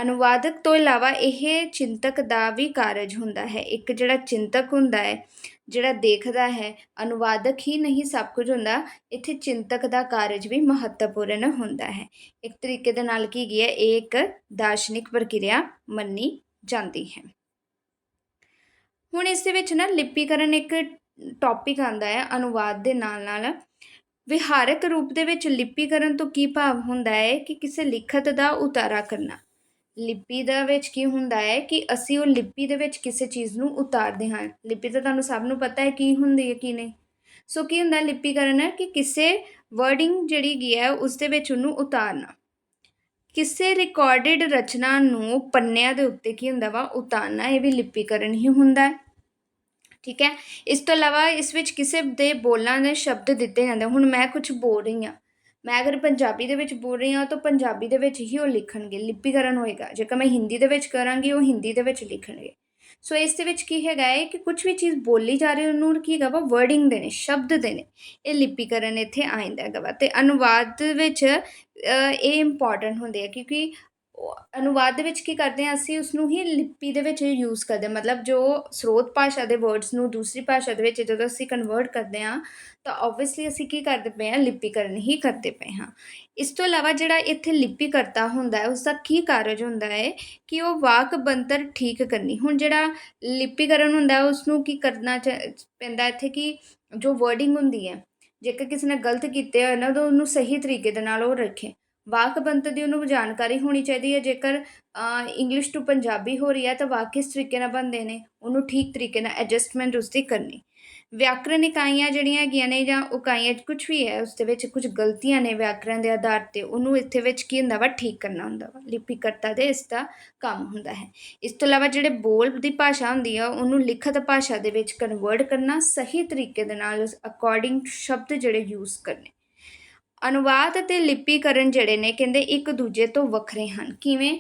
ਅਨੁਵਾਦਕ ਤੋਂ ਇਲਾਵਾ ਇਹ ਚਿੰਤਕ ਦਾ ਵੀ ਕਾਰਜ ਹੁੰਦਾ ਹੈ। ਇੱਕ ਜਿਹੜਾ ਚਿੰਤਕ ਹੁੰਦਾ ਹੈ, ਜਿਹੜਾ ਦੇਖਦਾ ਹੈ, ਅਨੁਵਾਦਕ ਹੀ ਨਹੀਂ ਸਭ ਕੁਝ ਹੁੰਦਾ, ਇੱਥੇ ਚਿੰਤਕ ਦਾ ਕਾਰਜ ਵੀ ਮਹੱਤਵਪੂਰਨ ਹੁੰਦਾ ਹੈ। ਇੱਕ ਤਰੀਕੇ ਦੇ ਨਾਲ ਕੀ ਗਿਆ ਇਹ ਇੱਕ ਦਾਰਸ਼ਨਿਕ ਪ੍ਰਕਿਰਿਆ ਮੰਨੀ ਜਾਂਦੀ ਹੈ। ਹੁਣ ਇਸ ਦੇ ਵਿੱਚ ਨਾ ਲਿਪੀਕਰਨ ਇੱਕ ਟੌਪਿਕ ਆਂਦਾ ਹੈ, ਅਨੁਵਾਦ ਦੇ ਨਾਲ ਨਾਲ। ਵਿਹਾਰਕ ਰੂਪ ਦੇ ਵਿੱਚ ਲਿਪੀਕਰਨ ਤੋਂ ਕੀ ਭਾਵ ਹੁੰਦਾ ਹੈ ਕਿ ਕਿਸੇ ਲਿਖਤ ਦਾ ਉਤਾਰਾ ਕਰਨਾ? ਲਿਪੀ ਦਾ ਵਿੱਚ ਕੀ ਹੁੰਦਾ ਹੈ ਕਿ ਅਸੀਂ ਉਹ ਲਿਪੀ ਦੇ ਵਿੱਚ ਕਿਸੇ ਚੀਜ਼ ਨੂੰ ਉਤਾਰਦੇ ਹਾਂ। ਲਿਪੀ ਤਾਂ ਤੁਹਾਨੂੰ ਸਭ ਨੂੰ ਪਤਾ ਹੈ ਕੀ ਹੁੰਦੀ ਹੈ, ਕੀ ਨਹੀਂ। ਸੋ ਕੀ ਹੁੰਦਾ ਲਿਪੀਕਰਨ ਹੈ ਕਿ ਕਿਸੇ ਵਰਡਿੰਗ ਜਿਹੜੀ ਗਈ ਹੈ, ਉਸ ਦੇ ਵਿੱਚ ਉਹਨੂੰ ਉਤਾਰਨਾ। ਕਿਸੇ ਰਿਕਾਰਡਡ ਰਚਨਾ ਨੂੰ ਪੰਨਿਆਂ ਦੇ ਉੱਤੇ ਕੀ ਹੁੰਦਾ ਵਾ, ਉਤਾਰਨਾ, ਇਹ ਵੀ ਲਿਪੀਕਰਨ ਹੀ ਹੁੰਦਾ ਹੈ। ਠੀਕ ਹੈ? ਇਸ ਤੋਂ ਇਲਾਵਾ ਇਸ ਵਿੱਚ ਕਿਸੇ ਦੇ ਬੋਲਾਂ ਦੇ ਸ਼ਬਦ ਦਿੱਤੇ ਜਾਂਦੇ ਹੁਣ ਮੈਂ ਕੁਝ ਬੋਲ ਰਹੀ ਹਾਂ। ਮੈਂ ਅਗਰ ਪੰਜਾਬੀ ਦੇ ਵਿੱਚ ਬੋਲ ਰਹੀ ਹਾਂ, ਤਾਂ ਪੰਜਾਬੀ ਦੇ ਵਿੱਚ ਹੀ ਉਹ ਲਿਖਣਗੇ। ਲਿਪੀਕਰਨ ਹੋਏਗਾ। ਜੇਕਰ ਮੈਂ ਹਿੰਦੀ ਦੇ ਵਿੱਚ ਕਰਾਂਗੀ, ਉਹ ਹਿੰਦੀ ਦੇ ਵਿੱਚ ਲਿਖਣਗੇ। ਸੋ ਇਸ ਦੇ ਵਿੱਚ ਕੀ ਹੈਗਾ ਹੈ ਕਿ ਕੁਝ ਵੀ ਚੀਜ਼ ਬੋਲੀ ਜਾ ਰਹੀ ਉਹਨੂੰ ਕੀ ਹੈਗਾ ਵਾ ਵਰਡਿੰਗ ਦੇ ਨੇ ਸ਼ਬਦ ਦੇ ਨੇ ਇਹ ਲਿਪੀਕਰਨ ਇੱਥੇ ਆ ਜਾਂਦਾ ਹੈਗਾ ਵਾ। ਤੇ ਅਨੁਵਾਦ ਵਿੱਚ ਇਹ ਇੰਪੋਰਟੈਂਟ ਹੁੰਦੇ ਆ ਕਿਉਂਕਿ ਅਨੁਵਾਦ ਦੇ ਵਿੱਚ ਕੀ ਕਰਦੇ ਹਾਂ ਅਸੀਂ ਉਸ ਨੂੰ ਹੀ ਲਿਪੀ ਦੇ ਵਿੱਚ ਯੂਜ਼ ਕਰਦੇ ਮਤਲਬ ਜੋ ਸਰੋਤ ਭਾਸ਼ਾ ਦੇ ਵਰਡਸ ਨੂੰ ਦੂਸਰੀ ਭਾਸ਼ਾ ਦੇ ਵਿੱਚ ਜਦੋਂ ਅਸੀਂ ਕਨਵਰਟ ਕਰਦੇ ਹਾਂ, ਤਾਂ ਆਬਵੀਅਸਲੀ ਅਸੀਂ ਕੀ ਕਰਦੇ ਪਏ ਹਾਂ, ਲਿਪੀਕਰਨ ਹੀ ਕਰਦੇ ਪਏ ਹਾਂ। ਇਸ ਤੋਂ ਇਲਾਵਾ ਜਿਹੜਾ ਇੱਥੇ ਲਿਪੀ ਕਰਤਾ ਹੁੰਦਾ ਹੈ ਉਸ ਦਾ ਕੀ ਕਾਰਜ ਹੁੰਦਾ ਹੈ ਕਿ ਉਹ ਵਾਕ ਬੰਤਰ ਠੀਕ ਕਰਨੀ। ਹੁਣ ਜਿਹੜਾ ਲਿਪੀਕਰਨ ਹੁੰਦਾ ਉਸ ਨੂੰ ਕੀ ਕਰਨਾ ਪੈਂਦਾ ਇੱਥੇ ਕਿ ਜੋ ਵਰਡਿੰਗ ਹੁੰਦੀ ਹੈ, ਜੇਕਰ ਕਿਸੇ ਨੇ ਗਲਤ ਕੀਤੇ ਹੋਏ ਨਾ, ਤਾਂ ਉਹਨੂੰ ਸਹੀ ਤਰੀਕੇ ਦੇ ਨਾਲ ਉਹ ਰੱਖੇ। ਵਾਕ ਬੰਤ ਦੀ ਉਹਨੂੰ ਜਾਣਕਾਰੀ ਹੋਣੀ ਚਾਹੀਦੀ ਹੈ, ਜੇਕਰ ਇੰਗਲਿਸ਼ ਟੂ ਪੰਜਾਬੀ ਹੋ ਰਹੀ ਹੈ ਤਾਂ ਵਾਕ ਕਿਸ ਤਰੀਕੇ ਨਾਲ ਬਣਦੇ ਨੇ, ਉਹਨੂੰ ਠੀਕ ਤਰੀਕੇ ਨਾਲ ਐਡਜਸਟਮੈਂਟ ਉਸਦੀ ਕਰਨੀ। ਵਿਆਕਰਨ ਇਕਾਈਆਂ ਜਿਹੜੀਆਂ ਹੈਗੀਆਂ ਨੇ ਜਾਂ ਇਕਾਈਆਂ ਕੁਝ ਵੀ ਹੈ, ਉਸ ਦੇ ਵਿੱਚ ਕੁਝ ਗਲਤੀਆਂ ਨੇ ਵਿਆਕਰਨ ਦੇ ਆਧਾਰ ਤੇ, ਉਹਨੂੰ ਇੱਥੇ ਵਿੱਚ ਕੀ ਹੁੰਦਾ ਵਾ, ਠੀਕ ਕਰਨਾ ਹੁੰਦਾ ਵਾ, ਲਿਪੀਕਰਤਾ ਦੇ ਇਸ ਦਾ ਕੰਮ ਹੁੰਦਾ ਹੈ। ਇਸ ਤੋਂ ਇਲਾਵਾ ਜਿਹੜੇ ਬੋਲ ਦੀ ਭਾਸ਼ਾ ਹੁੰਦੀ ਆ, ਉਹਨੂੰ ਲਿਖਤ ਭਾਸ਼ਾ ਦੇ ਵਿੱਚ ਕਨਵਰਟ ਕਰਨਾ ਸਹੀ ਤਰੀਕੇ ਦੇ ਨਾਲ ਅਕੋਰਡਿੰਗ ਸ਼ਬਦ ਜਿਹੜੇ ਯੂਜ਼ ਕਰਨੇ। ਅਨੁਵਾਦ ਅਤੇ ਲਿਪੀਕਰਨ ਜਿਹੜੇ ਨੇ ਕਹਿੰਦੇ ਇੱਕ ਦੂਜੇ ਤੋਂ ਵੱਖਰੇ ਹਨ। ਕਿਵੇਂ?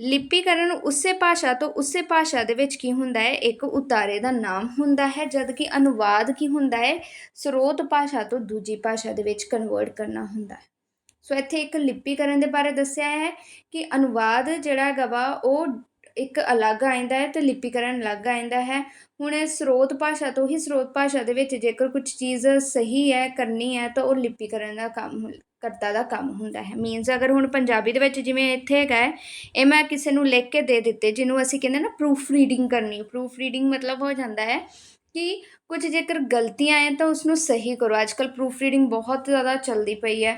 ਲਿਪੀਕਰਨ ਉਸੇ ਭਾਸ਼ਾ ਤੋਂ ਉਸੇ ਭਾਸ਼ਾ ਦੇ ਵਿੱਚ ਕੀ ਹੁੰਦਾ ਹੈ? ਇੱਕ ਉਤਾਰੇ ਦਾ ਨਾਮ ਹੁੰਦਾ ਹੈ ਜਦ ਕਿ ਅਨੁਵਾਦ ਕੀ ਹੁੰਦਾ ਹੈ? ਸਰੋਤ ਭਾਸ਼ਾ ਤੋਂ ਦੂਜੀ ਭਾਸ਼ਾ ਦੇ ਵਿੱਚ ਕਨਵਰਟ ਕਰਨਾ ਹੁੰਦਾ ਹੈ। ਸੋ ਇੱਥੇ ਇੱਕ ਲਿਪੀਕਰਨ ਦੇ ਬਾਰੇ ਦੱਸਿਆ ਹੈ ਕਿ ਅਨੁਵਾਦ ਜਿਹੜਾ ਹੈਗਾ ਵਾ, ਉਹ ਇੱਕ ਅਲੱਗ ਆਇੰਦਾ ਹੈ ਤੇ ਲਿਪੀਕਰਨ ਅਲੱਗ ਆਇੰਦਾ ਹੈ। ਹੁਣ ਇਹ ਸਰੋਤ ਭਾਸ਼ਾ ਤੋਂ ਹੀ ਸਰੋਤ ਭਾਸ਼ਾ ਦੇ ਵਿੱਚ ਜੇਕਰ ਕੁਝ ਚੀਜ਼ ਸਹੀ ਹੈ, ਕਰਨੀ ਹੈ, ਤਾਂ ਉਹ ਲਿਪੀਕਰਨ ਦਾ ਕੰਮ ਕਰਤਾ ਦਾ ਕੰਮ ਹੁੰਦਾ ਹੈ। ਮੀਨਸ ਅਗਰ ਹੁਣ ਪੰਜਾਬੀ ਦੇ ਵਿੱਚ ਜਿਵੇਂ ਇੱਥੇ ਹੈਗਾ ਇਹ ਮੈਂ ਕਿਸੇ ਨੂੰ ਲਿਖ ਕੇ ਦੇ ਦਿੱਤੇ, ਜਿਹਨੂੰ ਅਸੀਂ ਕਹਿੰਦੇ ਨਾ ਪ੍ਰੂਫ ਰੀਡਿੰਗ ਕਰਨੀ ਪ੍ਰੂਫ ਰੀਡਿੰਗ ਮਤਲਬ ਹੋ ਜਾਂਦਾ ਹੈ ਕਿ ਕੁਝ ਜੇਕਰ ਗਲਤੀਆਂ ਆਏ ਤਾਂ ਉਸ ਨੂੰ ਸਹੀ ਕਰੋ। ਅੱਜ ਕੱਲ ਪ੍ਰੂਫ ਰੀਡਿੰਗ ਬਹੁਤ ਜ਼ਿਆਦਾ ਚੱਲਦੀ ਪਈ ਹੈ।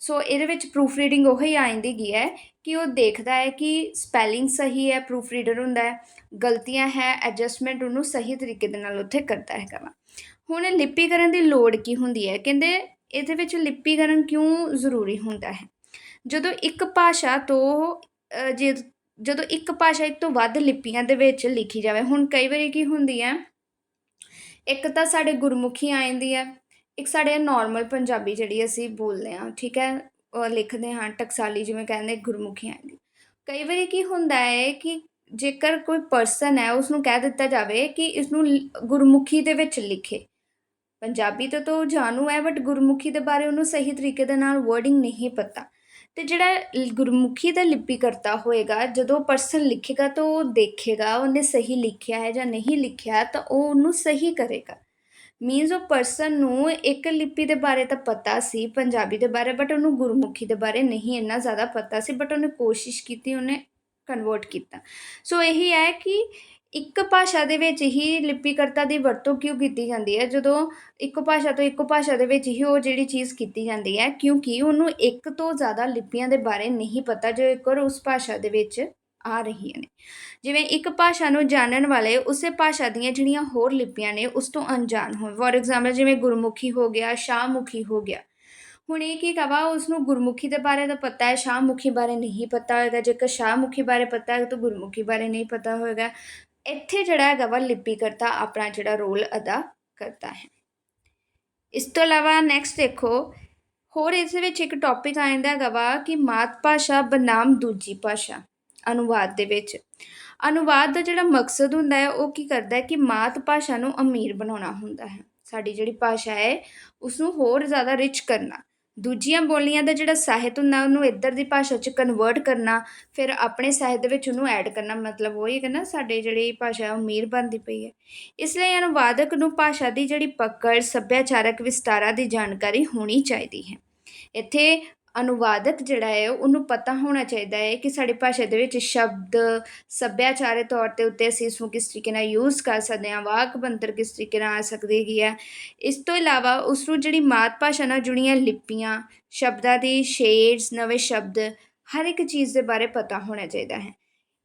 ਸੋ ਇਹਦੇ ਵਿੱਚ ਪ੍ਰੂਫ ਰੀਡਿੰਗ ਉਹੀ ਹੀ ਆਇੰਦੀ ਗਈ ਹੈ ਕਿ ਉਹ ਦੇਖਦਾ ਹੈ ਕਿ ਸਪੈਲਿੰਗ ਸਹੀ ਹੈ ਪ੍ਰੂਫ ਰੀਡਰ ਹੁੰਦਾ ਹੈ, ਗਲਤੀਆਂ ਹੈ ਐਡਜਸਟਮੈਂਟ ਉਹਨੂੰ ਸਹੀ ਤਰੀਕੇ ਦੇ ਨਾਲ ਉੱਥੇ ਕਰਦਾ ਹੈਗਾ ਵਾ। ਹੁਣ ਲਿਪੀਕਰਨ ਦੀ ਲੋੜ ਕੀ ਹੁੰਦੀ ਹੈ? ਕਹਿੰਦੇ ਇਹਦੇ ਵਿੱਚ ਲਿਪੀਕਰਨ ਕਿਉਂ ਜ਼ਰੂਰੀ ਹੁੰਦਾ ਹੈ? ਜਦੋਂ ਇੱਕ ਭਾਸ਼ਾ ਤੋਂ ਜੇ ਜਦੋਂ ਇੱਕ ਭਾਸ਼ਾ ਇੱਕ ਤੋਂ ਵੱਧ ਲਿਪੀਆਂ ਦੇ ਵਿੱਚ ਲਿਖੀ ਜਾਵੇ, ਹੁਣ ਕਈ ਵਾਰੀ ਕੀ ਹੁੰਦੀ ਹੈ, ਇੱਕ ਤਾਂ ਸਾਡੇ ਗੁਰਮੁਖੀ ਆ ਜਾਂਦੀ ਹੈ, ਇੱਕ ਸਾਡੇ ਨਾਰਮਲ ਪੰਜਾਬੀ ਜਿਹੜੀ ਅਸੀਂ ਬੋਲਦੇ ਹਾਂ, ਠੀਕ ਹੈ ਲਿਖਦੇ ਹਾਂ, ਟਕਸਾਲੀ ਜਿਵੇਂ ਕਹਿੰਦੇ ਗੁਰਮੁਖੀਆਂ ਦੀ। ਕਈ ਵਾਰੀ ਕੀ ਹੁੰਦਾ ਹੈ ਕਿ ਜੇਕਰ ਕੋਈ ਪਰਸਨ ਹੈ ਉਸ ਨੂੰ ਕਹਿ ਦਿੱਤਾ ਜਾਵੇ ਕਿ ਇਸ ਨੂੰ ਗੁਰਮੁਖੀ ਦੇ ਵਿੱਚ ਲਿਖੇ। ਪੰਜਾਬੀ ਤਾਂ ਤੋ ਜਾਣੂ ਹੈ ਬਟ ਗੁਰਮੁਖੀ ਦੇ ਬਾਰੇ ਉਹਨੂੰ ਸਹੀ ਤਰੀਕੇ ਦੇ ਨਾਲ ਵਰਡਿੰਗ ਨਹੀਂ ਪਤਾ। ਤੇ ਜਿਹੜਾ ਗੁਰਮੁਖੀ ਦਾ ਲਿਪੀ ਕਰਤਾ ਹੋਏਗਾ, ਜਦੋਂ ਪਰਸਨ ਲਿਖੇਗਾ ਤਾਂ ਉਹ ਦੇਖੇਗਾ, ਉਹਨੇ ਸਹੀ ਲਿਖਿਆ ਹੈ ਜਾਂ ਨਹੀਂ ਲਿਖਿਆ, ਤਾਂ ਉਹ ਉਹਨੂੰ ਸਹੀ ਕਰੇਗਾ। ਮੀਨਸ ਉਹ ਪਰਸਨ ਨੂੰ ਇੱਕ ਲਿਪੀ ਦੇ ਬਾਰੇ ਤਾਂ ਪਤਾ ਸੀ, ਪੰਜਾਬੀ ਦੇ ਬਾਰੇ ਬਟ ਉਹਨੂੰ ਗੁਰਮੁਖੀ ਦੇ ਬਾਰੇ ਨਹੀਂ ਇੰਨਾ ਜ਼ਿਆਦਾ ਪਤਾ ਸੀ ਬਟ ਉਹਨੇ ਕੋਸ਼ਿਸ਼ ਕੀਤੀ, ਉਹਨੇ ਕਨਵਰਟ ਕੀਤਾ। ਸੋ ਇਹੀ ਹੈ ਕਿ ਇੱਕ ਭਾਸ਼ਾ ਦੇ ਵਿੱਚ ਹੀ ਲਿਪੀਕਰਤਾ ਦੀ ਵਰਤੋਂ ਕਿਉਂ ਕੀਤੀ ਜਾਂਦੀ ਹੈ? ਜਦੋਂ ਇੱਕ ਭਾਸ਼ਾ ਤੋਂ ਇੱਕ ਭਾਸ਼ਾ ਦੇ ਵਿੱਚ ਹੀ ਉਹ ਜਿਹੜੀ ਚੀਜ਼ ਕੀਤੀ ਜਾਂਦੀ ਹੈ, ਕਿਉਂਕਿ ਉਹਨੂੰ ਇੱਕ ਤੋਂ ਜ਼ਿਆਦਾ ਲਿਪੀਆਂ ਦੇ ਬਾਰੇ ਨਹੀਂ ਪਤਾ, ਜੋ ਇੱਕ ਔਰ ਉਸ ਭਾਸ਼ਾ ਦੇ ਵਿੱਚ ਆ ਰਹੀਆਂ ਨੇ। ਜਿਵੇਂ ਇੱਕ ਭਾਸ਼ਾ ਨੂੰ ਜਾਣਨ ਵਾਲੇ ਉਸੇ ਭਾਸ਼ਾ ਦੀਆਂ ਜਿਹੜੀਆਂ ਹੋਰ ਲਿਪੀਆਂ ਨੇ, ਉਸ ਤੋਂ ਅਣਜਾਣ ਹੋਣ। ਫੋਰ ਐਗਜ਼ਾਮਪਲ ਜਿਵੇਂ ਗੁਰਮੁਖੀ ਹੋ ਗਿਆ, ਸ਼ਾਹਮੁਖੀ ਹੋ ਗਿਆ। ਹੁਣ ਇਹ ਕੀ ਕਵਾ ਉਸ ਨੂੰ ਗੁਰਮੁਖੀ ਦੇ ਬਾਰੇ ਤਾਂ ਪਤਾ ਹੈ, ਸ਼ਾਹਮੁਖੀ ਬਾਰੇ ਨਹੀਂ ਪਤਾ ਹੋਏਗਾ। ਜੇਕਰ ਸ਼ਾਹਮੁਖੀ ਬਾਰੇ ਪਤਾ ਹੈ, ਤਾਂ ਗੁਰਮੁਖੀ ਬਾਰੇ ਨਹੀਂ ਪਤਾ ਹੋਏਗਾ। ਇੱਥੇ ਜਿਹੜਾ ਹੈਗਾ ਵਾ ਲਿਪੀ ਕਰਤਾ ਆਪਣਾ ਜਿਹੜਾ ਰੋਲ ਅਦਾ ਕਰਦਾ ਹੈ। ਇਸ ਤੋਂ ਇਲਾਵਾ ਨੈਕਸਟ ਦੇਖੋ, ਹੋਰ ਇਸ ਵਿੱਚ ਇੱਕ ਟੌਪਿਕ ਜਾਂਦਾ ਹੈਗਾ ਵਾ ਕਿ ਮਾਤ ਭਾਸ਼ਾ ਬਨਾਮ ਦੂਜੀ ਭਾਸ਼ਾ। ਅਨੁਵਾਦ ਦੇ ਵਿੱਚ। ਅਨੁਵਾਦ ਦਾ ਜਿਹੜਾ ਮਕਸਦ ਹੁੰਦਾ ਹੈ, ਉਹ ਕੀ ਕਰਦਾ ਹੈ ਕਿ ਮਾਤ ਭਾਸ਼ਾ ਨੂੰ ਅਮੀਰ ਬਣਾਉਣਾ ਹੁੰਦਾ ਹੈ। ਸਾਡੀ ਜਿਹੜੀ ਭਾਸ਼ਾ ਹੈ ਉਸ ਨੂੰ ਹੋਰ ਜ਼ਿਆਦਾ ਰਿਚ ਕਰਨਾ। ਦੂਜੀਆਂ ਬੋਲੀਆਂ ਦਾ ਜਿਹੜਾ ਸਾਹਿਤ ਹੁੰਦਾ, ਉਹਨੂੰ ਇੱਧਰ ਦੀ ਭਾਸ਼ਾ 'ਚ ਕਨਵਰਟ ਕਰਨਾ, ਫਿਰ ਆਪਣੇ ਸਾਹਿਤ ਦੇ ਵਿੱਚ ਉਹਨੂੰ ਐਡ ਕਰਨਾ, ਮਤਲਬ ਉਹ ਹੀ ਕਹਿੰਦਾ ਸਾਡੇ ਜਿਹੜੀ ਭਾਸ਼ਾ ਉਹ ਅਮੀਰ ਬਣਦੀ ਪਈ ਹੈ। ਇਸ ਲਈ ਅਨੁਵਾਦਕ ਨੂੰ ਭਾਸ਼ਾ ਦੀ ਜਿਹੜੀ ਪਕੜ, ਸੱਭਿਆਚਾਰਕ ਵਿਸਤਾਰਾਂ ਦੀ ਜਾਣਕਾਰੀ ਹੋਣੀ ਚਾਹੀਦੀ ਹੈ। ਇੱਥੇ ਅਨੁਵਾਦਕ ਜਿਹੜਾ ਹੈ, ਉਹਨੂੰ ਪਤਾ ਹੋਣਾ ਚਾਹੀਦਾ ਹੈ ਕਿ ਸਾਡੀ ਭਾਸ਼ਾ ਦੇ ਵਿੱਚ ਸ਼ਬਦ ਸੱਭਿਆਚਾਰਕ ਤੌਰ ਤੇ ਉੱਤੇ ਅਸੀਂ ਇਸ ਨੂੰ ਕਿਸ ਤਰੀਕੇ ਨਾਲ ਯੂਜ਼ ਕਰ ਸਕਦੇ ਹਾਂ, ਵਾਕ ਬੰਤਰ ਕਿਸ ਤਰੀਕੇ ਨਾਲ ਆ ਸਕਦੀ ਹੈਗੀ ਆ ਇਸ ਤੋਂ ਇਲਾਵਾ ਉਸ ਨੂੰ ਜਿਹੜੀ ਮਾਤ ਭਾਸ਼ਾ ਨਾਲ ਜੁੜੀਆਂ ਲਿਪੀਆਂ, ਸ਼ਬਦਾਂ ਦੀ ਸ਼ੇਡਸ ਨਵੇਂ ਸ਼ਬਦ, ਹਰ ਇੱਕ ਚੀਜ਼ ਦੇ ਬਾਰੇ ਪਤਾ ਹੋਣਾ ਚਾਹੀਦਾ ਹੈ।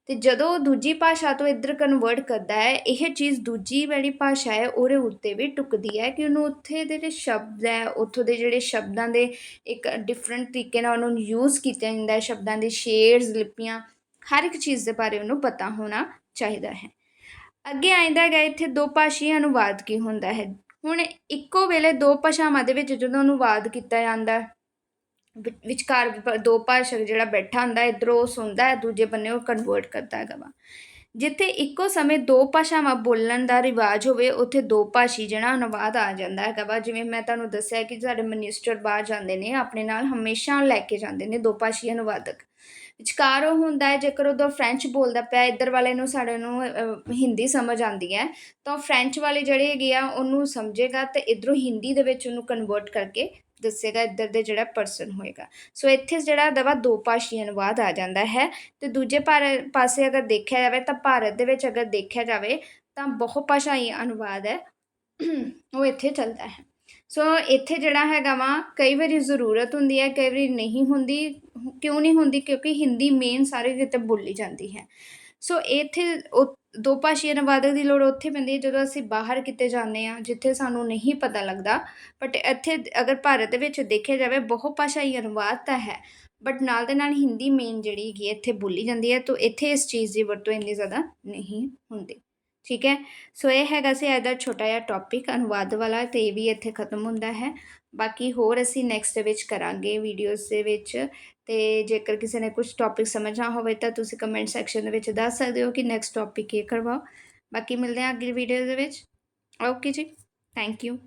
ਅਤੇ ਜਦੋਂ ਉਹ ਦੂਜੀ ਭਾਸ਼ਾ ਤੋਂ ਇੱਧਰ ਕਨਵਰਟ ਕਰਦਾ ਹੈ, ਇਹ ਚੀਜ਼ ਦੂਜੀ ਜਿਹੜੀ ਭਾਸ਼ਾ ਹੈ, ਉਹਦੇ ਉੱਤੇ ਵੀ ਟੁਕਦੀ ਹੈ ਕਿ ਉਹਨੂੰ ਉੱਥੇ ਦੇ ਜਿਹੜੇ ਸ਼ਬਦ ਹੈ, ਉੱਥੋਂ ਦੇ ਜਿਹੜੇ ਸ਼ਬਦਾਂ ਦੇ ਇੱਕ ਡਿਫਰੈਂਟ ਤਰੀਕੇ ਨਾਲ ਉਹਨੂੰ ਯੂਜ਼ ਕੀਤਾ ਜਾਂਦਾ ਹੈ, ਸ਼ਬਦਾਂ ਦੇ ਸ਼ੇਡਸ ਲਿਪੀਆਂ, ਹਰ ਇੱਕ ਚੀਜ਼ ਦੇ ਬਾਰੇ ਉਹਨੂੰ ਪਤਾ ਹੋਣਾ ਚਾਹੀਦਾ ਹੈ। ਅੱਗੇ ਆਇੰਦਾ ਹੈਗਾ, ਇੱਥੇ ਦੋ ਭਾਸ਼ੀ ਅਨੁਵਾਦ ਕੀ ਹੁੰਦਾ ਹੈ? ਹੁਣ ਇੱਕੋ ਵੇਲੇ ਦੋ ਭਾਸ਼ਾਵਾਂ ਦੇ ਵਿੱਚ ਜਦੋਂ ਅਨੁਵਾਦ ਕੀਤਾ ਜਾਂਦਾ ਵਿਚਕਾਰ ਦੋ ਭਾਸ਼ਕ ਜਿਹੜਾ ਬੈਠਾ ਹੁੰਦਾ ਇਧਰੋਂ ਉਹ ਸੁਣਦਾ ਹੈ, ਦੂਜੇ ਬੰਨੇ ਉਹ ਕਨਵਰਟ ਕਰਦਾ ਹੈਗਾ ਵਾ। ਜਿੱਥੇ ਇੱਕੋ ਸਮੇਂ ਦੋ ਭਾਸ਼ਾਵਾਂ ਬੋਲਣ ਦਾ ਰਿਵਾਜ ਹੋਵੇ, ਉੱਥੇ ਦੋ ਭਾਸ਼ੀ ਜਿਹੜਾ ਅਨੁਵਾਦ ਆ ਜਾਂਦਾ ਹੈਗਾ ਵਾ। ਜਿਵੇਂ ਮੈਂ ਤੁਹਾਨੂੰ ਦੱਸਿਆ ਕਿ ਸਾਡੇ ਮਿਨਿਸਟਰ ਬਾਹਰ ਜਾਂਦੇ ਨੇ, ਆਪਣੇ ਨਾਲ ਹਮੇਸ਼ਾ ਲੈ ਕੇ ਜਾਂਦੇ ਨੇ ਦੋ ਭਾਸ਼ੀ ਅਨੁਵਾਦਕ। ਵਿਚਕਾਰ ਉਹ ਹੁੰਦਾ ਹੈ, ਜੇਕਰ ਉਦੋਂ ਫ੍ਰੈਂਚ ਬੋਲਦਾ ਪਿਆ, ਇੱਧਰ ਵਾਲੇ ਨੂੰ ਸਾਡੇ ਨੂੰ ਹਿੰਦੀ ਸਮਝ ਆਉਂਦੀ ਹੈ, ਤਾਂ ਫ੍ਰੈਂਚ ਵਾਲੇ ਜਿਹੜੇ ਹੈਗੇ ਆ, ਉਹਨੂੰ ਸਮਝੇਗਾ ਤੇ ਇਧਰੋਂ ਹਿੰਦੀ ਦੇ ਵਿੱਚ ਉਹਨੂੰ ਕਨਵਰਟ ਕਰਕੇ ਦੱਸੇਗਾ ਇੱਧਰ ਦੇ ਜਿਹੜਾ ਪਰਸਨ ਹੋਏਗਾ। ਸੋ ਇੱਥੇ ਜਿਹੜਾ ਦਵਾ ਦੋ ਭਾਸ਼ੀ ਅਨੁਵਾਦ ਆ ਜਾਂਦਾ ਹੈ। ਤੇ ਦੂਜੇ ਭਾਰ ਪਾਸੇ ਅਗਰ ਦੇਖਿਆ ਜਾਵੇ ਤਾਂ ਭਾਰਤ ਦੇ ਵਿੱਚ ਅਗਰ ਦੇਖਿਆ ਜਾਵੇ ਤਾਂ ਬਹੁ ਭਾਸ਼ਾਈ ਅਨੁਵਾਦ ਹੈ। ਉਹ ਇੱਥੇ ਚੱਲਦਾ ਹੈ। ਸੋ ਇੱਥੇ ਜਿਹੜਾ ਹੈਗਾ ਵਾ, ਕਈ ਵਾਰੀ ਜ਼ਰੂਰਤ ਹੁੰਦੀ ਹੈ, ਕਈ ਵਾਰੀ ਨਹੀਂ ਹੁੰਦੀ, ਕਿਉਂ ਨਹੀਂ ਹੁੰਦੀ? ਕਿਉਂਕਿ ਹਿੰਦੀ ਮੇਨ ਸਾਰੇ ਕਿਤੇ ਬੋਲੀ ਜਾਂਦੀ ਹੈ। ਸੋ ਇੱਥੇ ਉਹ ਦੋ ਭਾਸ਼ੀ ਅਨੁਵਾਦਕ ਦੀ ਲੋੜ ਉੱਥੇ ਪੈਂਦੀ ਹੈ ਜਦੋਂ ਅਸੀਂ ਬਾਹਰ ਕਿਤੇ ਜਾਂਦੇ ਹਾਂ, ਜਿੱਥੇ ਸਾਨੂੰ ਨਹੀਂ ਪਤਾ ਲੱਗਦਾ। ਬਟ ਇੱਥੇ ਅਗਰ ਭਾਰਤ ਦੇ ਵਿੱਚ ਦੇਖਿਆ ਜਾਵੇ ਬਹੁ ਭਾਸ਼ਾਈ ਅਨੁਵਾਦ ਤਾਂ ਹੈ। ਬਟ ਨਾਲ ਦੇ ਨਾਲ ਹਿੰਦੀ ਮੇਨ ਜਿਹੜੀ ਹੈਗੀ ਹੈ, ਇੱਥੇ ਬੋਲੀ ਜਾਂਦੀ ਹੈ। ਤਾਂ ਇੱਥੇ ਇਸ ਚੀਜ਼ ਦੀ ਵਰਤੋਂ ਇੰਨੀ ਜ਼ਿਆਦਾ ਨਹੀਂ ਹੁੰਦੀ। ਠੀਕ ਹੈ? ਸੋ ਇਹ ਹੈਗਾ ਸੀ ਅੱਜ ਛੋਟਾ ਜਿਹਾ ਟੌਪਿਕ ਅਨੁਵਾਦ ਵਾਲਾ, ਤੇ ਇਹ ਵੀ ਇੱਥੇ ਖਤਮ ਹੁੰਦਾ ਹੈ। ਬਾਕੀ ਹੋਰ ਅਸੀਂ ਨੈਕਸਟ ਦੇ ਵਿੱਚ ਕਰਾਂਗੇ ਵੀਡੀਓਜ਼ ਦੇ ਵਿੱਚ। ਤੇ ਜੇਕਰ ਕਿਸੇ ਨੇ ਕੁਝ ਟੌਪਿਕ ਸਮਝਣਾ ਹੋਵੇ ਤਾਂ ਤੁਸੀਂ ਕਮੈਂਟ ਸੈਕਸ਼ਨ ਦੇ ਵਿੱਚ ਦੱਸ ਸਕਦੇ ਹੋ ਕਿ ਨੈਕਸਟ ਟੌਪਿਕ ਕੀ ਕਰਵਾਓ। ਬਾਕੀ ਮਿਲਦੇ ਹਾਂ ਅਗਲੀ ਵੀਡੀਓ ਦੇ ਵਿੱਚ। ਓਕੇ ਜੀ ਥੈਂਕ ਯੂ